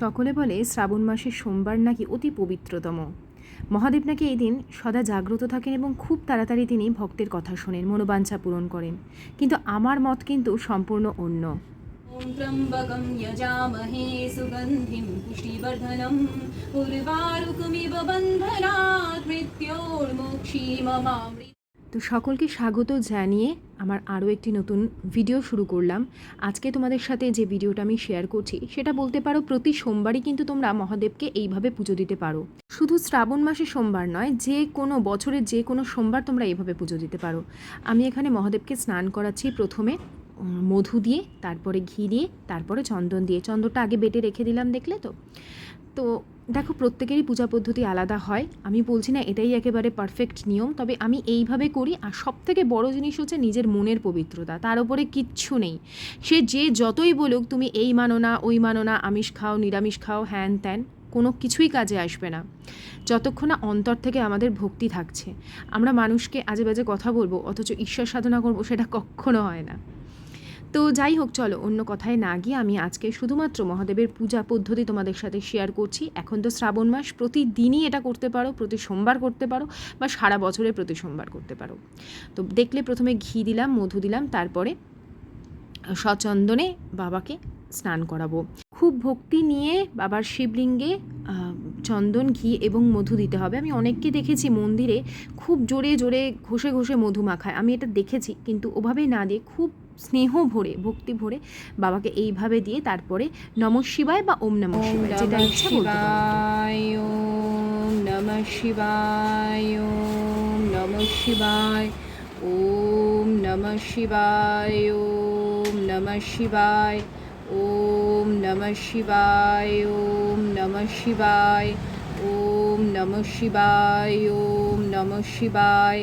সকলে বলে শ্রাবণ মাসের সোমবার নাকি অতি পবিত্রতম মহাদেব নাকি এই দিন সদা জাগ্রত থাকেন এবং খুব তাড়াতাড়ি তিনি ভক্তের কথা শোনেন মনোবাঞ্ছা পূরণ করেন কিন্তু আমার মত কিন্তু সম্পূর্ণ অন্য ॐ त्र्यम्बकं यजामहे सुगन्धिं पुष्टिवर्धनम् उर्वारुकमिव बन्धनात् मृत्योर्मुक्षीममामृत তো সকলকে স্বাগত জানিয়ে আমার আরও একটি নতুন ভিডিও শুরু করলাম। আজকে তোমাদের সাথে যে ভিডিওটা আমি শেয়ার করছি, সেটা বলতে পারো প্রতি সোমবারই কিন্তু তোমরা মহাদেবকে এইভাবে পুজো দিতে পারো। শুধু শ্রাবণ মাসে সোমবার নয়, যে কোনো বছরের যে কোনো সোমবার তোমরা এইভাবে পুজো দিতে পারো। আমি এখানে মহাদেবকে স্নান করাচ্ছি প্রথমে মধু দিয়ে, তারপরে ঘি দিয়ে, তারপরে চন্দন দিয়ে। চন্দনটা আগে বেটে রেখে দিলাম দেখলে তো। তো দেখো, প্রত্যেকেরই পূজা পদ্ধতি আলাদা হয়। আমি বলছি না এটাই একেবারে পারফেক্ট নিয়ম, তবে আমি এইভাবে করি। আর সব থেকে বড় জিনিস হচ্ছে নিজের মনের পবিত্রতা, তার উপরে কিচ্ছু নেই। সে যে যতই বলুক, তুমি এই মানো না, ওই মানো না, আমিষ খাও, নিরামিষ খাও, হ্যান ত্যান, কোনো কিছুই কাজে আসবে না। যতক্ষণ না অন্তর থেকে আমাদের ভক্তি থাকছে। আমরা মানুষকে আজে বাজে কথা বলব, অথচ ঈশ্বর সাধনা করব, সেটা কখনো হয় না। তো যাই হোক, চলো, অন্য কথায় না গিয়ে আমি আজকে শুধুমাত্র মহাদেবের পূজা পদ্ধতি তোমাদের সাথে শেয়ার করছি। এখন তো শ্রাবণ মাস, প্রতিদিনই এটা করতে পারো, প্রতি সোমবার করতে পারো বা সারা বছরে প্রতি সোমবার করতে পারো। তো দেখলে প্রথমে ঘি দিলাম, মধু দিলাম, তারপরে সচন্দনে বাবাকে স্নান করাবো। খুব ভক্তি নিয়ে বাবার শিবলিঙ্গে চন্দন, ঘি এবং মধু দিতে হবে। আমি অনেককে দেখেছি মন্দিরে খুব জোরে জোরে ঘষে ঘষে মধু মাখায়। আমি এটা দেখেছি, কিন্তু ওভাবে না দিয়ে খুব স্নেহ ভরে ভক্তি ভরে বাবাকে এইভাবে দিয়ে তারপরে নম শিবায় বা ওম নম শিবায় যেটা ইচ্ছা বলতে ওম নম শিবায় ওম নম শিবায় ওম নম শিবায় ওম নম শিবায় ওম নম শিবায় ওম নম শিবায় ওম নম শিবায় ওম নম শিবায়।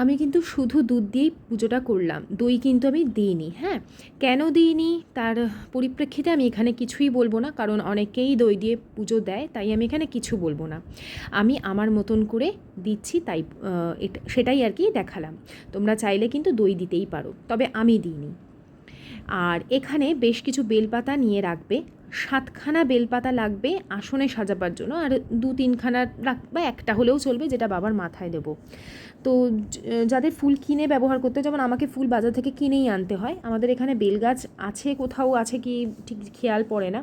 আমি কিন্তু শুধু দুধ দিয়েই পুজোটা করলাম। দই কিন্তু আমি দিইনি হ্যাঁ? কেন দিইনি? তার পরিপ্রেক্ষিতে আমি এখানে কিছুই বলব না, কারণ অনেকেই দই দিয়ে পুজো দেয়, তাই আমি এখানে কিছু বলব না। আমি আমার মতন করে দিচ্ছি, তাই সেটাই আর কি দেখালাম। তোমরা চাইলে কিন্তু দই দিতেই পারো, তবে আমি দিইনি। আর এখানে বেশ কিছু বেলপাতা নিয়ে রাখবে সাতখানা বেলপাতা লাগবে আসনে সাজাবার জন্য, আর দু তিনখানা রাখ, বা একটা হলেও চলবে যেটা বাবার মাথায় দেবো। তো যাদের ফুল কিনে ব্যবহার করতে যেমন আমাকে ফুল বাজার থেকে কিনেই আনতে হয়, আমাদের এখানে বেল গাছ আছে, কোথাও আছে কি ঠিক খেয়াল পড়ে না।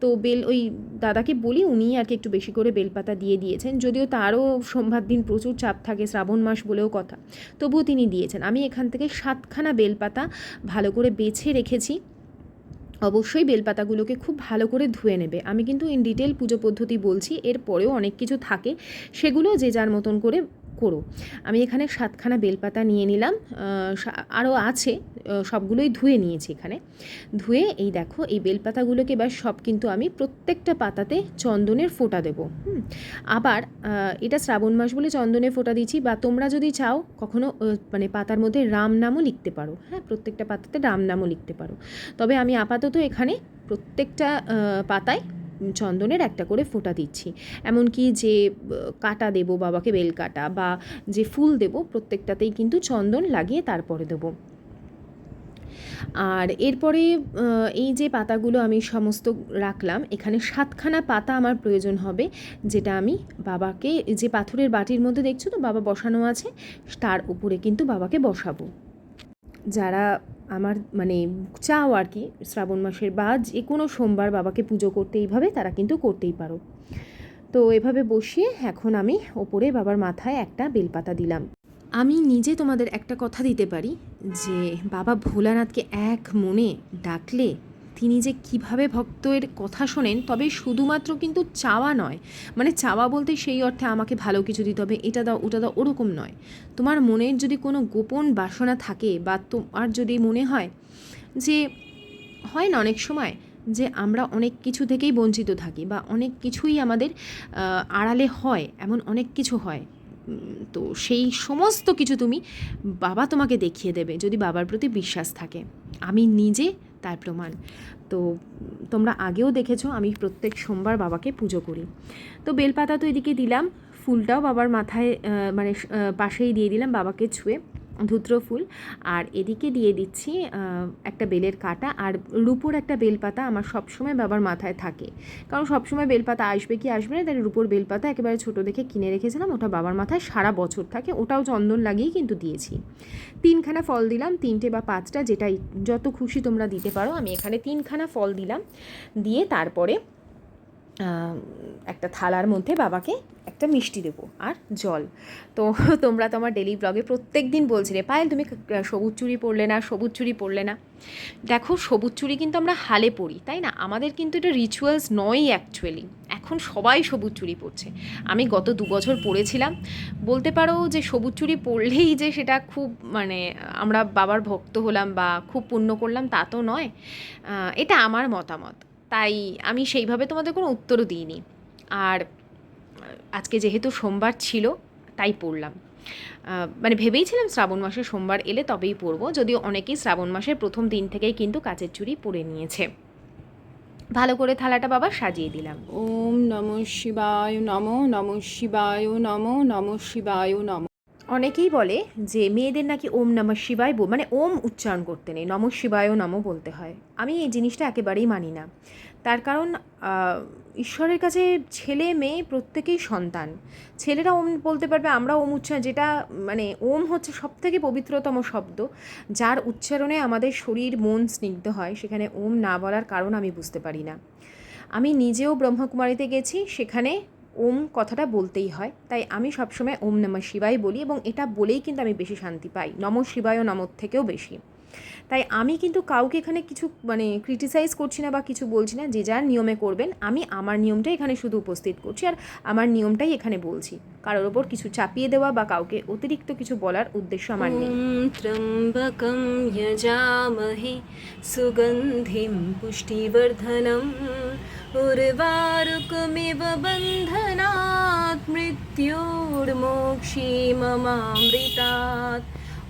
তো বেল, ওই দাদাকে বলি উনি আর কি একটু বেশি করে বেলপাতা দিয়ে দিয়েছেন, যদিও তারও সোমবার দিন প্রচুর চাপ থাকে, শ্রাবণ মাস বলেও কথা। তবুও তিনি দিয়েছেন। আমি এখান থেকে সাতখানা বেলপাতা ভালো করে বেছে রেখেছি। অবশ্যই বেলপাতাগুলোকে খুব ভালো করে ধুয়ে নেবে। আমি কিন্তু ইন ডিটেল পুজো পদ্ধতি বলছি এরপরেও অনেক কিছু থাকে। সেগুলো যে যার মতন করে করো। আমি এখানে সাতখানা বেলপাতা নিয়ে নিলাম আরও আছে সবগুলোই ধুয়ে নিয়েছি এখানে। ধুয়ে এই দেখো, এই বেলপাতাগুলোকে এবার সব কিন্তু আমি প্রত্যেকটা পাতাতে চন্দনের ফোঁটা দেবো আবার এটা শ্রাবণ মাস বলে চন্দনের ফোঁটা দিচ্ছি বা তোমরা যদি চাও, কখনো মানে পাতার মধ্যে রাম নামও লিখতে পারো হ্যাঁ প্রত্যেকটা পাতাতে রাম নামও লিখতে পারো। তবে আমি আপাতত এখানে প্রত্যেকটা পাতায় চন্দনের একটা করে ফোঁটা দিচ্ছি। এমনকি যে কাটা দেবো, বাবাকে বেল কাটা বা যে ফুল দেবো, প্রত্যেকটাতেই কিন্তু চন্দন লাগিয়ে তারপরে দেবো। আর এরপরে এই যে পাতাগুলো আমি সমস্ত রাখলাম, এখানে সাতখানা পাতা আমার প্রয়োজন হবে, যেটা আমি বাবাকে, যে পাথরের বাটির মধ্যে দেখছ তো, বাবা বসানো আছে, তার উপরে কিন্তু বাবাকে বসাবো। যারা আমার মানে চাও আর কি, শ্রাবণ মাসের বা যে কোনো সোমবার বাবাকে পুজো করতে এইভাবে তারা কিন্তু করতেই পারো। তো এভাবে বসিয়ে এখন আমি ওপরে বাবার মাথায় একটা বেলপাতা দিলাম। আমি নিজে তোমাদের একটা কথা দিতে পারি, যে বাবা ভোলানাথকে এক মনে ডাকলে তিনি যে কীভাবে ভক্তের কথা শোনেন, তবে শুধুমাত্র কিন্তু চাওয়া নয়। মানে চাওয়া বলতে সেই অর্থে আমাকে ভালো কিছু দিতে হবে, এটা দাও, ওটা দাও, ওরকম নয়। তোমার মনের যদি কোনো গোপন বাসনা থাকে বা তোমার যদি মনে হয় যে, হয় না অনেক সময়, যে আমরা অনেক কিছু থেকেই বঞ্চিত থাকি বা অনেক কিছুই আমাদের আড়ালে হয়, এমন অনেক কিছু হয় তো সেই সমস্ত কিছু তুমি বাবা তোমাকে দেখিয়ে দেবে যদি বাবার প্রতি বিশ্বাস থাকে। আমি নিজে তার প্রমাণ। তো তোমরা আগেও দেখেছ, আমি প্রত্যেক সোমবার বাবাকে পুজো করি। তো বেলপাতা তো এদিকে দিলাম, ফুলটাও বাবার মাথায় মানে পাশেই দিয়ে দিলাম বাবাকে ছুঁয়ে। ধুত্র ফুল। আর এদিকে দিয়ে দিচ্ছি একটা বেলের কাটা। আর রুপোর একটা বেলপাতা আমার সবসময় বাবার মাথায় থাকে। কারণ সবসময় বেলপাতা আসবে কি আসবে না তাই রুপোর বেলপাতা একেবারে ছোটো দেখে কিনে রেখেছিলাম। ওটা বাবার মাথায় সারা বছর থাকে। ওটাও চন্দন লাগিয়েই কিন্তু দিয়েছি। তিনখানা ফল দিলাম, তিনটে বা পাঁচটা যেটাই, যত খুশি তোমরা দিতে পারো। আমি এখানে তিনখানা ফল দিলাম। দিয়ে তারপরে একটা থালার মধ্যে বাবাকে একটা মিষ্টি দেবো আর জল। তো তোমরা তো আমার ডেলি ব্লগে প্রত্যেক দিন বলছিলে পায়েল তুমি সবুজ চুড়ি পরলে না, সবুজ চুড়ি পরলে না? দেখো, সবুজ চুড়ি কিন্তু আমরা হালে পরি, তাই না? আমাদের কিন্তু এটা রিচুয়ালস নয়ই অ্যাকচুয়ালি এখন সবাই সবুজ চুড়ি পরছে। আমি গত দু বছর পরেছিলাম। বলতে পারো যে সবুজ চুড়ি পরলেই যে সেটা খুব মানে আমরা বাবার ভক্ত হলাম বা খুব পুণ্য করলাম, তা তো নয়। এটা আমার মতামত। তাই আমি সেইভাবে তোমাদের কোনো উত্তরও দিইনি। আর আজকে যেহেতু সোমবার ছিল তাই পড়লাম। মানে ভেবেইছিলাম শ্রাবণ মাসে সোমবার এলে তবেই পরবো যদিও অনেকেই শ্রাবণ মাসের প্রথম দিন থেকেই কিন্তু কাচের চুড়ি পরে নিয়েছে। ভালো করে থালাটা বাবা সাজিয়ে দিলাম। ওম নম শিবায় নম নম শিবায় নম নম শিবায় নম। অনেকেই বলে যে মেয়েদের নাকি ওম নমঃ শিবায় মানে ওম উচ্চারণ করতে নেই নম শিবায় নম বলতে হয়। আমি এই জিনিসটা একেবারেই মানি না। তার কারণ ঈশ্বরের কাছে ছেলে, মেয়ে প্রত্যেকেই সন্তান। ছেলেরা ওম, বলতে পারবে আমরা ওম উচ্চারণ, যেটা মানে ওম হচ্ছে সব থেকে পবিত্রতম শব্দ, যার উচ্চারণে আমাদের শরীর, মন স্নিগ্ধ হয়। সেখানে ওম না বলার কারণ আমি বুঝতে পারি না। আমি নিজেও ব্রহ্মকুমারীতে গেছি, সেখানে ওম কথাটা বলতেই হয়। তাই আমি সবসময় ওম নমঃ শিবাই বলি এবং এটা বলেই কিন্তু আমি বেশি শান্তি পাই। নম শিবায় নমর থেকেও বেশি। তাই আমি কিন্তু কাউকে এখানে কিছু মানে ক্রিটিসাইজ করছি না বা কিছু বলছি না যে যার নিয়মে করবেন আমি আমার নিয়মটাই এখানে শুধু উপস্থিত করছি আর আমার নিয়মটাই এখানে বলছি কারোর ওপর কিছু চাপিয়ে দেওয়া বা কাউকে অতিরিক্ত কিছু বলার উদ্দেশ্য আমার নেই ॐ त्र्यम्बकं यजामहे सुगन्धिं पुष्टिवर्धनम् उर्वारुकमिव बन्धनात् मृत्योर्मोक्षीममामृतात्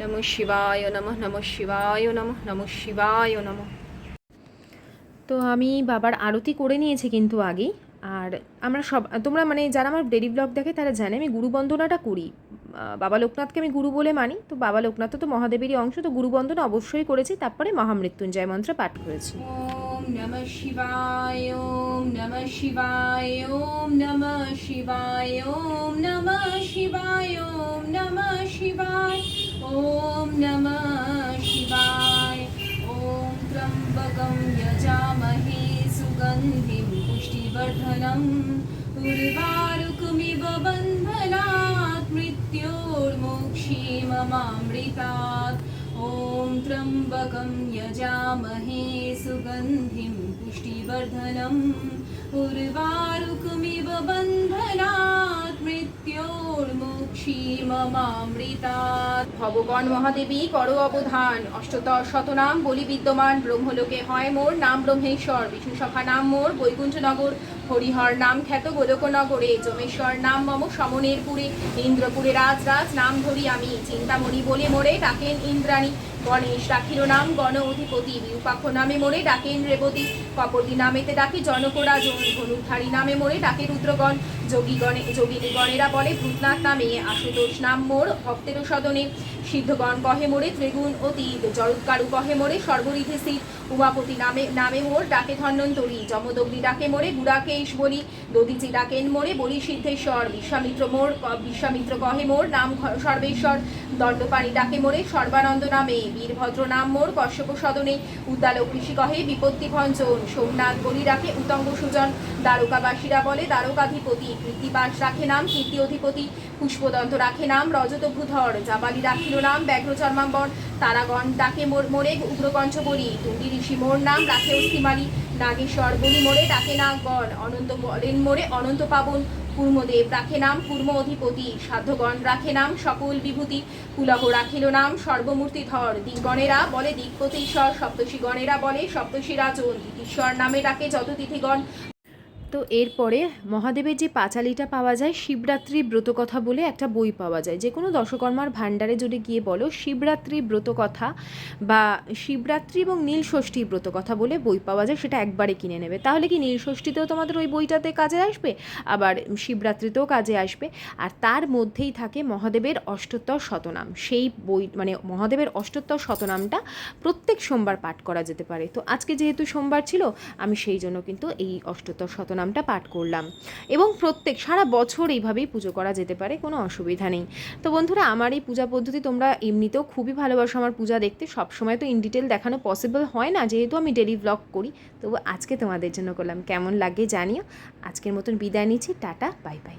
নম শিবায় নম নম শিবায় নম নম শিবায় নম। তো আমি বাবার আরতি করে নিয়েছি কিন্তু আগেই আর আমরা সব তোমরা মানে যারা আমার ডেলি ব্লগ দেখে তারা জানে আমি গুরু বন্দনাটা করি। বাবা লোকনাথকে আমি গুরু বলে মানি তো বাবা লোকনাথ তো মহাদেবেরই অংশ তো গুরু বন্দনা অবশ্যই করেছি তারপরে মহামৃত্যুঞ্জয় মন্ত্র পাঠ করেছি। नमः शिवाय ॐ नमः शिवाय ॐ नमः शिवाय ॐ नमः शिवाय ॐ नमः शिवाय ॐ नमः शिवाय। ॐ त्र्यम्बकं यजामहे सुगन्धिं पुष्टिवर्धनम् उर्वारुकमिव बन्धनात् मृत्योर्मोक्षीममामृतात् ॐ त्र्यम्बकं यजामहे सुगन्धिं पुष्टिवर्धनम् उर्वारुकमिव बन्धनात् মৃত্যোর্মুক্ষীমমামৃতাৎ ভগবান মহাদেবী করো অবধান অষ্টদশ শতনাম বলি বিদ্যমান ব্রহ্মলোকে হয় মোর নাম ব্রহ্মেশ্বর বিষ্ণু সখা নাম মোর বৈকুণ্ঠনগর হরিহর নাম খ্যাত গোলকনগরে, যমেশ্বর নাম মম সমনের পুরে ইন্দ্রপুরে রাজ রাজ নাম ধরি আমি, চিন্তামণি বলে মোড়ে ডাকেন ইন্দ্রাণী, গণেশ রাখির নাম গণ অধিপতি, বিরূপাক্ষ নামে মোড়ে ডাকেন রেবতী, কপতি নামেতে ডাকে জনকরাজন ধনুধারী নামে মোড়ে ডাকে রুদ্রগণ যোগী গণে যোগিনী গণেরা বলে, ভূতনাথ নামে আশুতোষ নাম মোর ভক্তের সদনে সিদ্ধগণ কহে মোরে, ত্রিগুণ অতীত জরৎকারু কহে মোরে, সর্বরিধে স্থিত উমাপতি নামে নামে মোর, ডাকে ধন্বন্তরী, যমদগ্নি ডাকে মোরে গুড়াকেশ বলি, দদিচি ডাকেন মোরে, বলি সিদ্ধেশ্বর, বিশ্বামিত্র মোর বিশ্বামিত্র কহে মোর, নাম সর্বেশ্বর, দণ্ডপাণি ডাকে মোরে, সর্বানন্দ নামে, বীরভদ্র নাম মোর, কশ্যপ সদনে, উদ্দালক ঋষি কহে, বিপত্তি ভঞ্জন, সোমনাথ বলি রাখে উতঙ্গ সুজন, দ্বারকাবাসীরা বলে, দ্বারকাধিপতি কীর্তিবাস রাখে নাম, কীর্তি অধিপতি পুষ্পদন্ত রাখে নাম রজত ভূধর জাবালি রাখিল নাম, ব্যাঘ্র চর্মাম্বর তারাগণ ডাকে মোর উগ্রকঞ্চ বলি তুন্ডি ঋষি মোর নাম রাখে অস্থিমালি, নাগেশ্বর বলি মোরে, ডাকে নাগগণ অনন্ত বলেন মোরে, অনন্ত পাবন, কুর্মদেব রাখে নাম, কুর্ম অধিপতি, সাধ্যগণ রাখে নাম, সকল বিভূতি, কুলহ রাখিল নাম সর্বমূর্তি সর্বমূর্তিধর দিগগণেরা বলে দিকপতীশ্বর সপ্তষীগণেরা বলে সপ্তষী রাজন ঈশ্বর নামে ডাকে যত তিথিগণ তো এরপরে মহাদেবের যে পাঁচালিটা পাওয়া যায় শিবরাত্রি ব্রতকথা বলে একটা বই পাওয়া যায়। যে কোনো দশকর্মার ভাণ্ডারে যদি গিয়ে বলো শিবরাত্রি ব্রতকথা বা শিবরাত্রি এবং নীলষষ্ঠী ব্রতকথা বলে বই পাওয়া যায়, সেটা একবারে কিনে নেবে। তাহলে কি নীলষষ্ঠীতেও তোমাদের ওই বইটাতে কাজে আসবে? আবার শিবরাত্রিতেও কাজে আসবে। আর তার মধ্যেই থাকে মহাদেবের অষ্টোত্তর শতনাম। সেই বই মানে মহাদেবের অষ্টোত্তর শতনামটা প্রত্যেক সোমবার পাঠ করা যেতে পারে। তো আজকে যেহেতু সোমবার ছিল, আমি সেই জন্য কিন্তু এই অষ্টোত্তর শতনামটা পাঠ করলাম। এবং প্রত্যেক সারা বছর এইভাবেই পুজো করা যেতে পারে, কোনো অসুবিধা নেই। তো বন্ধুরা, আমার এই পূজা পদ্ধতি তোমরা এমনিতেও খুবই ভালোবাসো আমার পূজা দেখতে। সবসময় তো ইন ডিটেল দেখানো পসিবল হয় না, যেহেতু আমি ডেলি ব্লগ করি। তবু আজকে তোমাদের জন্য করলাম। কেমন লাগে জানিও। আজকের মতন বিদায় নিচ্ছি। Tata bye bye